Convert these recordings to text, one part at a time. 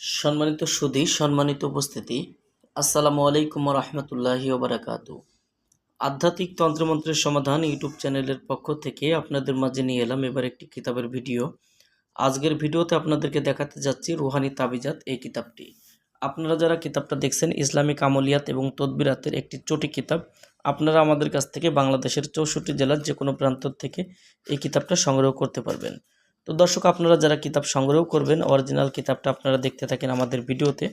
সম্মানিত সুধী সম্মানিত উপস্থিতি, আসসালামু আলাইকুম রহমতুল্লাহি ওবরাকাতু আধ্যাত্মিক তন্ত্রমন্ত্রের সমাধান ইউটিউব চ্যানেলের পক্ষ থেকে আপনাদের মাঝে নিয়ে এলাম এবার একটি কিতাবের ভিডিও। আজকের ভিডিওতে আপনাদেরকে দেখাতে যাচ্ছি রুহানি তাবিজাত এই কিতাবটি। আপনারা যারা কিতাবটা দেখছেন, ইসলামিক আমলিয়াত এবং তদবিরাতের একটি চটি কিতাব, আপনারা আমাদের কাছ থেকে বাংলাদেশের চৌষট্টি জেলার যে কোনো প্রান্ত থেকে এই কিতাবটা সংগ্রহ করতে পারবেন। তো দর্শক, আপনারা যারা কিতাব সংগ্রহ করবেন অরিজিনাল কিতাবটা আপনারা দেখতে থাকেন আমাদের ভিডিওতে,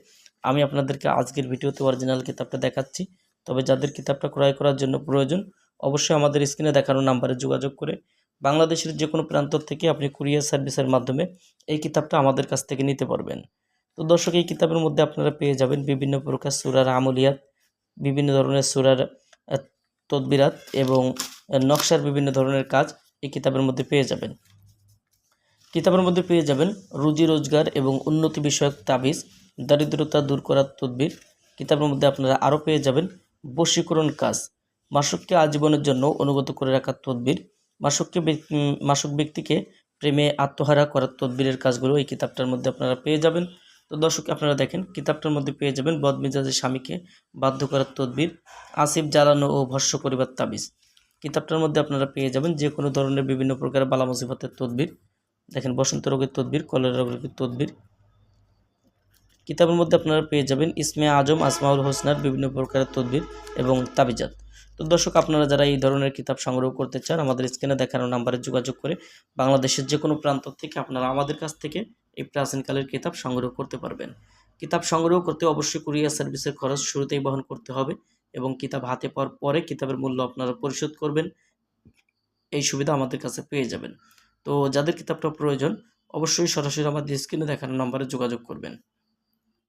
আমি আপনাদেরকে আজকের ভিডিওতে অরিজিনাল কিতাবটা দেখাচ্ছি। তবে যাদের কিতাবটা ক্রয় করার জন্য প্রয়োজন, অবশ্যই আমাদের স্ক্রিনে দেখানো নাম্বারে যোগাযোগ করে বাংলাদেশের যে কোনো প্রান্ত থেকে আপনি কুরিয়ার সার্ভিসের মাধ্যমে এই কিতাবটা আমাদের কাছ থেকে নিতে পারবেন। তো দর্শক, এই কিতাবের মধ্যে আপনারা পেয়ে যাবেন বিভিন্ন প্রকার সুরার আমলিয়াত, বিভিন্ন ধরনের সুরার তদবিরাত এবং নকশার বিভিন্ন ধরনের কাজ এই কিতাবের মধ্যে পেয়ে যাবেন। কিতাবের মধ্যে পেয়ে যাবেন রুজি রোজগার এবং উন্নতি বিষয়ক তাবিজ, দারিদ্রতা দূর করার তদবির। কিতাবের মধ্যে আপনারা আরও পেয়ে যাবেন বশীকরণ কাজ, মাসুককে আজীবনের জন্য অনুগত করে রাখার তদবির, মাসুককে মাসুক ব্যক্তিকে প্রেমে আত্মহারা করার তদবিরের কাজগুলো এই কিতাবটার মধ্যে আপনারা পেয়ে যাবেন। তো দর্শক, আপনারা দেখেন, কিতাবটার মধ্যে পেয়ে যাবেন বদমেজাজের স্বামীকে বাধ্য করার তদবির, আসিফ জ্বালানো ও ভস্য করিবার তাবিজ। কিতাবটার মধ্যে আপনারা পেয়ে যাবেন যে কোনো ধরনের বিভিন্ন প্রকার বালা মুসিবতের তদবির। দেখেন, বসন্ত রোগের তদবির, কলেরা রোগের তদবির। কিতাবের মধ্যে আপনারা পেয়ে যাবেন ইসমে আজম, আসমাউল হোসনার বিভিন্ন প্রকারের তদবির এবং তাবিজাত। তো দর্শক, আপনারা যারা এই ধরনের কিতাব সংগ্রহ করতে চান, আমাদের স্ক্রিনে দেখানো নাম্বারে যোগাযোগ করে বাংলাদেশের যে কোনো প্রান্ত থেকে আপনারা আমাদের কাছ থেকে এই প্রাচীনকালের কিতাব সংগ্রহ করতে পারবেন। কিতাব সংগ্রহ করতে অবশ্যই কুরিয়ার সার্ভিসের খরচ শুরুতেই বহন করতে হবে এবং কিতাব হাতে পাওয়ার পরে কিতাবের মূল্য আপনারা পরিশোধ করবেন। এই সুবিধা আমাদের কাছে পেয়ে যাবেন। তো যাদের কিতাবটা প্রয়োজন অবশ্যই সরাসরি আমাদের স্ক্রিনে দেখানো নম্বরে যোগাযোগ করবেন।